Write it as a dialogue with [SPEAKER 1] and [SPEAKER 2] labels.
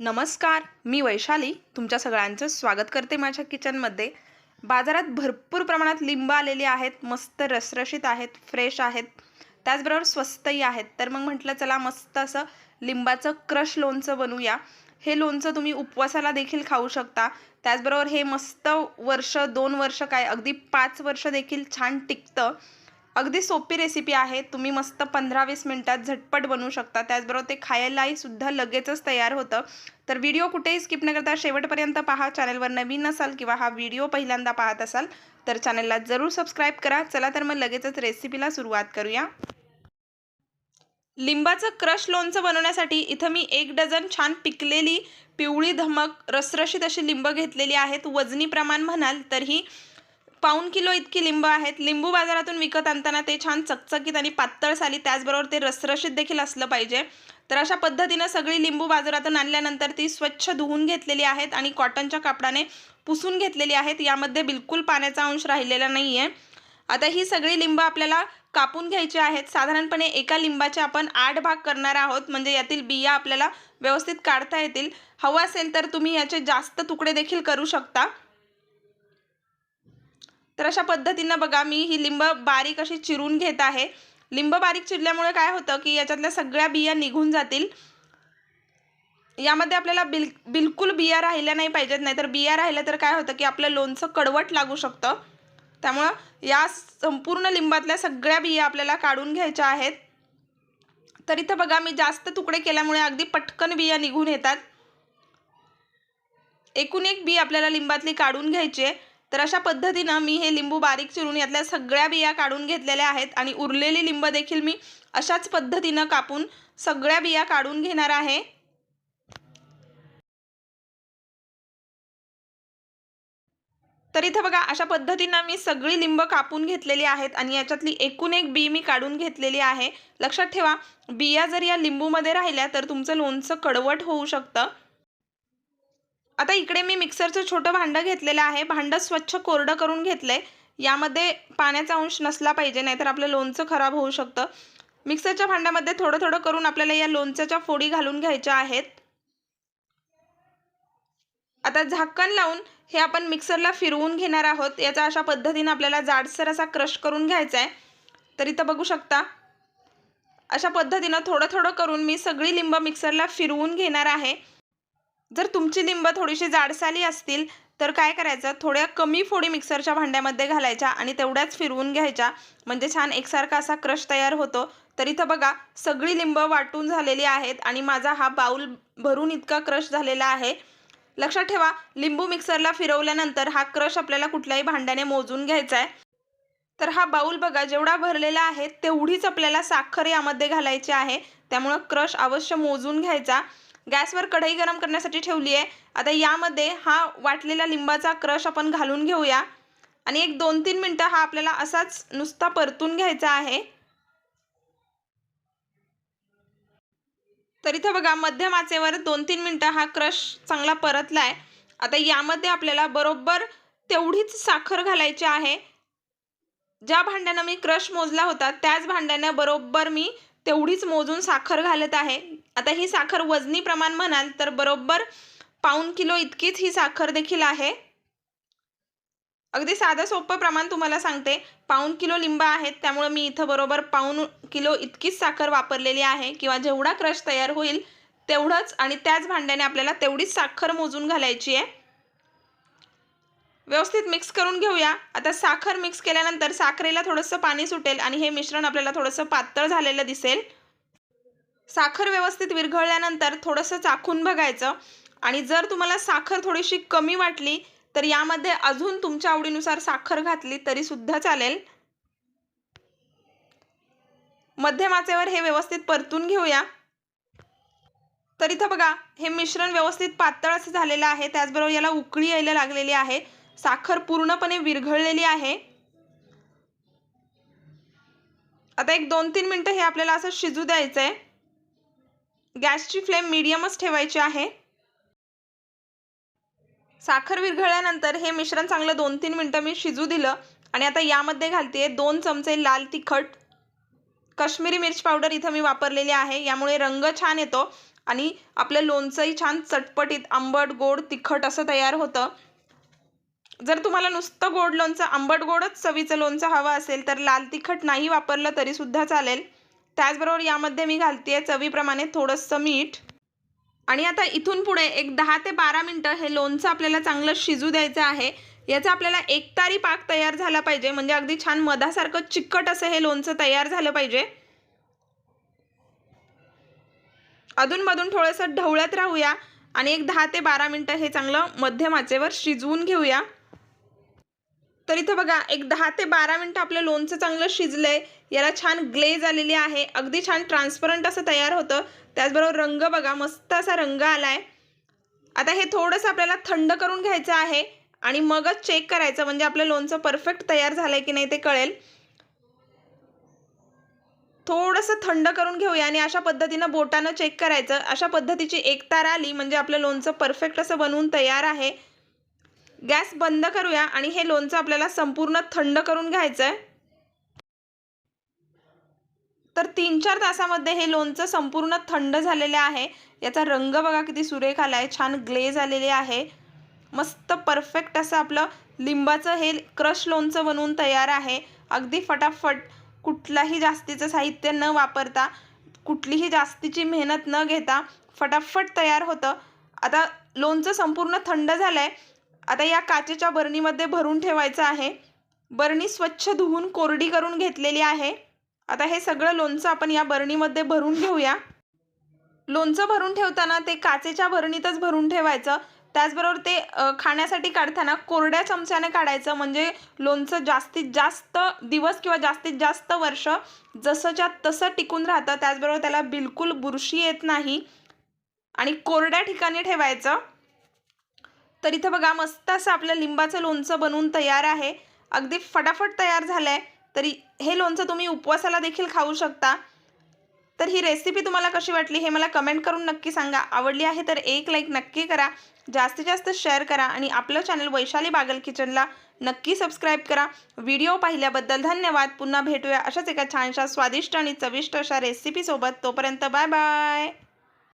[SPEAKER 1] नमस्कार मी वैशाली. तुमच्या सगळ्यांचं स्वागत करते माझ्या किचनमध्ये. बाजारात भरपूर प्रमाणात लिंब आलेली आहेत मस्त रसरशीत आहेत फ्रेश आहेत. त्याचबरोबर स्वस्तही आहेत. तर मग म्हटलं चला मस्त असं लिंबाचं क्रश लोणचं बनवूया. हे लोणचं तुम्ही उपवासाला देखील खाऊ शकता. त्याचबरोबर हे मस्त वर्ष दोन वर्ष काय अगदी पाच वर्ष देखील छान टिकतं. अगदी सोपी रेसिपी आहे. तुम्ही मस्त पंधरा वीस मिनटात झटपट बनवू शकता. त्याचबरोबर ते खायलाही सुद्धा लगेचच तयार होतं. तर व्हिडिओ कुठेही स्किप न करता शेवटपर्यंत पहा. चॅनलवर नवीन असाल किंवा हा व्हिडिओ पहिल्यांदा पाहत असाल तर चॅनलला जरूर सबस्क्राईब करा. चला तर मग लगेचच रेसिपीला सुरुवात करूया. लिंबाचं क्रश लोणचं बनवण्यासाठी इथं मी एक डझन छान पिकलेली पिवळी धमक रसरशीत अशी लिंब घेतलेली आहेत. वजनी प्रमाण म्हणाल तर ही पाऊण किलो इतकी लिंब आहेत. लिंबू बाजारातून विकत आणताना ते छान चकचकीत आणि पातळ साली त्याचबरोबर ते रसरशीत देखील असलं पाहिजे. तर अशा पद्धतीनं सगळी लिंबू बाजारातून आणल्यानंतर ती स्वच्छ धुवून घेतलेली आहेत आणि कॉटनच्या कापडाने पुसून घेतलेली आहेत. यामध्ये बिलकुल पाण्याचा अंश राहिलेला नाही आहे आता ही सगळी लिंब आपल्याला कापून घ्यायची आहेत. साधारणपणे एका लिंबाचे आपण आठ भाग करणार आहोत. म्हणजे यातील बिया आपल्याला व्यवस्थित काढता येतील. हवं असेल तर तुम्ही याचे जास्त तुकडे देखील करू शकता. तर अशा पद्धतीनं बघा मी ही लिंब बारीक अशी चिरून घेत आहे. लिंब बारीक चिरल्यामुळे काय होतं की याच्यातल्या सगळ्या बिया निघून जातील. यामध्ये आपल्याला बिल बिलकुल बिया राहिल्या नाही पाहिजेत नाही तर बिया राहिल्या तर काय होतं की आपलं लोणचं कडवट लागू शकतं. त्यामुळं या संपूर्ण लिंबातल्या सगळ्या बिया आपल्याला काढून घ्यायच्या आहेत. तर इथं बघा मी जास्त तुकडे केल्यामुळे अगदी पटकन बिया निघून येतात. एकूण एक बी आपल्याला लिंबातली काढून घ्यायची आहे. तर अशा पद्धतीनं मी हे लिंबू बारीक चिरून यातल्या सगळ्या बिया काढून घेतलेल्या आहेत आणि उरलेली लिंब देखील मी अशाच पद्धतीनं कापून सगळ्या बिया काढून घेणार आहे. तर इथं बघा अशा पद्धतीनं मी सगळी लिंब कापून घेतलेली आहेत आणि याच्यातली एकूण एक बी मी काढून घेतलेली आहे. लक्षात ठेवा बिया जर या लिंबूमध्ये राहिल्या तर तुमचं लोणचं कडवट होऊ शकतं. आता इकडे मी मिक्सरचं छोटं भांडं घेतलेलं आहे. भांडं स्वच्छ कोरडं करून घेतलं आहे यामध्ये पाण्याचा अंश नसला पाहिजे नाहीतर आपलं लोणचं खराब होऊ शकतं. मिक्सरच्या भांड्यामध्ये थोडं थोडं करून आपल्याला या लोणच्याच्या फोडी घालून घ्यायच्या आहेत. आता झाकण लावून हे आपण मिक्सरला फिरवून घेणार आहोत. याचा अशा पद्धतीनं आपल्याला जाडसर असा क्रश करून घ्यायचा आहे. तर इथं बघू शकता. अशा पद्धतीनं थोडं थोडं करून मी सगळी लिंब मिक्सरला फिरवून घेणार आहे. जर तुमची लिंब थोडीशी जाडसाली असतील तर काय करायचं? थोड्या कमी फोडी मिक्सरच्या भांड्यामध्ये घालायच्या आणि तेवढ्याच फिरवून घ्यायच्या. म्हणजे छान एकसारखा असा क्रश तयार होतो. तर इथं बघा सगळी लिंब वाटून झालेली आहेत आणि माझा हा बाऊल भरून इतका क्रश झालेला आहे. लक्षात ठेवा लिंबू मिक्सरला फिरवल्यानंतर हा क्रश आपल्याला कुठल्याही भांड्याने मोजून घ्यायचा आहे. तर हा बाऊल बघा जेवढा भरलेला आहे तेवढीच आपल्याला साखर यामध्ये घालायची आहे. त्यामुळं क्रश अवश्य मोजून घ्यायचा. गॅसवर कढई गरम करण्यासाठी ठेवली आहे. आता यामध्ये हा वाटलेला लिंबाचा क्रश आपण घालून घेऊया. आणि एक दोन तीन मिनटं हा आपल्याला असाच नुसता परतून घ्यायचा आहे. तर इथं बघा मध्यम आचेवर दोन तीन मिनटं हा क्रश चांगला परतला आहे आता यामध्ये आपल्याला बरोबर तेवढीच साखर घालायची आहे. ज्या भांड्यानं मी क्रश मोजला होता त्याच भांड्यानं बरोबर मी तेवढीच मोजून साखर घालत आहे. आता ही साखर वजनी प्रमाण म्हणाल तर बरोबर पाऊन किलो इतकीच ही साखर देखील आहे. अगदी साधं सोपं प्रमाण तुम्हाला सांगते. पाऊन किलो लिंब आहेत त्यामुळं मी इथं बरोबर पाऊन किलो इतकीच साखर वापरलेली आहे. किंवा जेवढा क्रश तयार होईल तेवढंच आणि त्याच भांड्याने आपल्याला तेवढीच साखर मोजून घालायची आहे. व्यवस्थित मिक्स करून घेऊया. आता साखर मिक्स केल्यानंतर साखरेला थोडंसं पाणी सुटेल आणि हे मिश्रण आपल्याला थोडंसं पातळ झालेलं दिसेल. साखर व्यवस्थित विरघळल्यानंतर थोडंसं चाखून बघायचं. आणि जर तुम्हाला साखर थोडीशी कमी वाटली तर यामध्ये अजून तुमच्या आवडीनुसार साखर घातली तरी सुद्धा चालेल. मध्यमाचेवर हे व्यवस्थित परतून घेऊया. तर इथं बघा हे मिश्रण व्यवस्थित पातळ असं झालेलं आहे. त्याचबरोबर याला उकळी यायला लागलेली आहे. साखर पूर्णपणे विरघळलेली आहे. आता एक दोन तीन मिनटं हे आपल्याला असं शिजू द्यायचं आहे गॅसची फ्लेम मीडियमच ठेवायची आहे. साखर विरघळल्यानंतर हे मिश्रण चांगलं दोन तीन मिनटं मी शिजू दिलं आणि आता यामध्ये घालते दोन चमचे लाल तिखट. कश्मीरी मिर्च पावडर इथं मी वापरलेली आहे. यामुळे रंग छान येतो आणि आपलं लोणचंही छान चटपटीत आंबट गोड तिखट असं तयार होतं. जर तुम्हाला नुसतं गोड लोणचं आंबट गोडच चवीचं लोणचं हवं असेल तर लाल तिखट नाही वापरलं तरीसुद्धा चालेल. त्याचबरोबर यामध्ये मी घालते चवीप्रमाणे थोडंसं मीठ. आणि आता इथून पुढे एक दहा ते बारा मिनटं हे लोणचं आपल्याला चांगलं शिजू द्यायचं आहे. याचा आपल्याला एकतारी पाक तयार झाला पाहिजे. म्हणजे अगदी छान मधासारखं चिकट असं हे लोणचं तयार झालं पाहिजे. अधूनमधून थोडंसं ढवळत राहूया. आणि एक दहा ते बारा मिनटं हे चांगलं मध्यम आचेवर शिजवून घेऊया. तर इथं बघा एक दहा ते बारा मिनटं आपलं लोणचं चांगलं शिजलं आहे याला छान ग्लेज आलेली आहे. अगदी छान ट्रान्सपरंट असं तयार होतं. त्याचबरोबर रंग बघा मस्त असा रंग आलाय. आता हे थोडंसं आपल्याला थंड करून घ्यायचं आहे आणि मगच चेक करायचं म्हणजे आपलं लोणचं परफेक्ट तयार झालं आहे की नाही ते कळेल. थोडंसं थंड करून घेऊया आणि अशा पद्धतीनं बोटानं चेक करायचं. अशा पद्धतीची एक तार आली म्हणजे आपलं लोणचं परफेक्ट असं बनवून तयार आहे. गॅस बंद करूया आणि हे लोणचं आपल्याला संपूर्ण थंड करून घ्यायचं आहे तर तीन चार तासामध्ये हे लोणचं संपूर्ण थंड झालेले आहे. याचा रंग बघा किती सुरेख आला आहे छान ग्लेज आलेले आहे. मस्त परफेक्ट असं आपलं लिंबाचं हे क्रश लोणचं बनवून तयार आहे. अगदी फटाफट कुठलाही जास्तीचं साहित्य न वापरता कुठलीही जास्तीची मेहनत न घेता फटाफट तयार होतं. आता लोणचं संपूर्ण थंड झालं आहे आता या काचेच्या बरणीमध्ये भरून ठेवायचं आहे. बरणी स्वच्छ धुवून कोरडी करून घेतलेली आहे. आता हे सगळं लोणचं आपण या बरणीमध्ये भरून घेऊया. लोणचं भरून ठेवताना ते काचेच्या भरणीतच भरून ठेवायचं. त्याचबरोबर ते खाण्यासाठी काढताना कोरड्या चमच्याने काढायचं. म्हणजे लोणचं जास्तीत जास्त दिवस किंवा जास्तीत जास्त वर्ष जसंच्या तसं टिकून राहतं. त्याचबरोबर त्याला बिलकुल बुरशी येत नाही. आणि कोरड्या ठिकाणी ठेवायचं. तर इथं बघा मस्त असं आपलं लिंबाचं लोणचं बनवून तयार आहे. अगदी फटाफट तयार झालं आहे तरी हे लोणचं तुम्ही उपवासाला देखील खाऊ शकता. तर ही रेसिपी तुम्हाला कशी वाटली हे मला कमेंट करून नक्की सांगा. आवडली आहे तर एक लाईक नक्की करा. जास्तीत जास्त शेअर करा आणि आपलं चॅनल वैशाली बागल किचनला नक्की सबस्क्राईब करा. व्हिडिओ पाहिल्याबद्दल धन्यवाद. पुन्हा भेटूया अशाच एका छानशा स्वादिष्ट आणि चविष्ट अशा रेसिपीसोबत तोपर्यंत बाय बाय